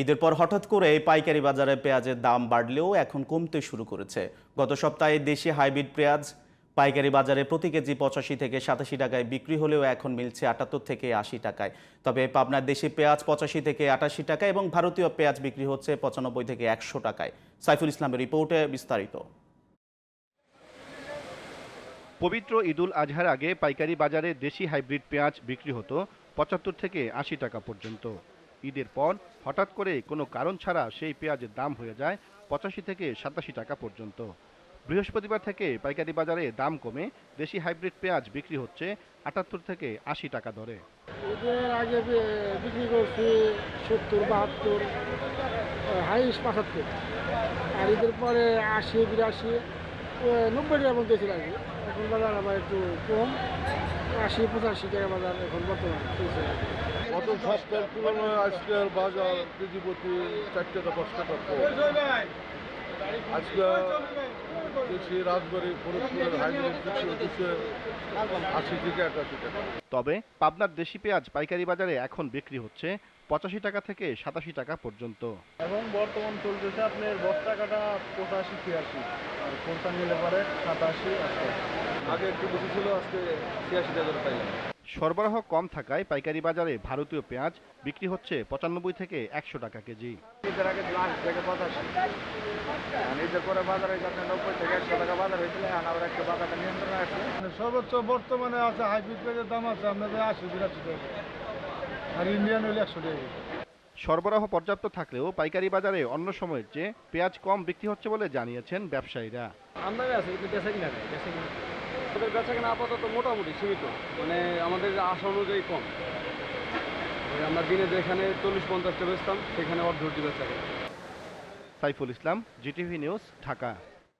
ঈদের পর হঠাৎ করে পাইকারি বাজারে পেঁয়াজের দাম বাড়লেও এখন কমতে শুরু করেছে। গত সপ্তাহে দেশি হাইব্রিড পেঁয়াজ পাইকারি বাজারে প্রতি কেজি পঁচাশি থেকে সাতাশি টাকায় বিক্রি হলেও এখন মিলছে আটাত্তর থেকে আশি টাকায়। তবে পাবনার দেশি পেঁয়াজ পঁচাশি থেকে আটাশি টাকা এবং ভারতীয় পেঁয়াজ বিক্রি হচ্ছে পঁচানব্বই থেকে একশো টাকায়। সাইফুল ইসলামের রিপোর্টে বিস্তারিত। পবিত্র ঈদুল আজহার আগে পাইকারি বাজারে দেশি হাইব্রিড পেঁয়াজ বিক্রি হতো পঁচাত্তর থেকে আশি টাকা পর্যন্ত। ঈদের পর হঠাৎ করে কোনো কারণ ছাড়া সেই পেঁয়াজের দাম হয়ে যায় পঁচাশি থেকে সাতাশি টাকা পর্যন্ত। বৃহস্পতিবার থেকে পাইকারি বাজারে দাম কমে দেশি হাইব্রিড পেঁয়াজ বিক্রি হচ্ছে আটাত্তর থেকে আশি টাকা দরে। আগে বিক্রি করছি সত্তর, বাহাত্তর হাইস্ট পঁচাত্তর। আর ঈদের পরে আশি, বিরাশি নব্বই টাকার মধ্যে ছিল আর এখন বাজার আবার একটু কম। আশি পঁচাশি টাকা বাজার এখন বর্তমান চলছে গত সপ্তাহের তুলনায় আজকের বাজার কেজি প্রতি চার টাকা দশ টাকা আজকে দেশি রাজবাড়ি ফরিদপুরের হাইব্রিড বিক্রি আশি থেকে একাশি টাকা। তবে পাবনার দেশি পেঁয়াজ পাইকারি বাজারে এখন বিক্রি হচ্ছে পঁচাশি টাকা থেকে সাতাশি টাকা পর্যন্ত। এবং বর্তমান চলতেছে আপনার বস্তা কাটা পঁচাশি ছিয়াশি আর কোনটা নিলে পরে সাতাশি আগে একটু বেশি ছিল আজকে ছিয়াশি টাকা করে পাইলাম। সরবরাহ কম থাকায় পাইকারি বাজারে ভারতীয় পেঁয়াজ বিক্রি হচ্ছে পঁচানব্বই থেকে একশো টাকা কেজি। ঈদের আগে লাস্ট থেকে পঁচাশি। আর ঈদের পরে বাজার আপনার নব্বই থেকে একশো টাকা বাজার হয়েছিল এখন আবার একটা বাজারটা নিয়ন্ত্রণে আসছে সর্বোচ্চ বর্তমানে আছে হাইব্রিড পেঁয়াজের দাম আছে আপনাদের আশি বিরাশি টাকা। আর ইন্ডিয়ান হইলে একশো টাকা সরবরাহ পর্যাপ্ত থাকলেও পাইকারি বাজারে অন্য সময়ের চেয়ে পেঁয়াজ কম বিক্রি হচ্ছে বলে জানিয়েছেন ব্যবসায়ীরা। আমদানি আছে কিন্তু বেচা কিনা নেই বেচা কিনা আমাদের বেচা কিনা আপাতত মোটামুটি সীমিত মানে আমাদের আশা অনুযায়ী কম। আমরা দিনে যেখানে চল্লিশ পঞ্চাশটা বেচতাম সেখানে অর্ধ বেচা কিনা সাইফুল ইসলাম জিটিভি নিউজ ঢাকা।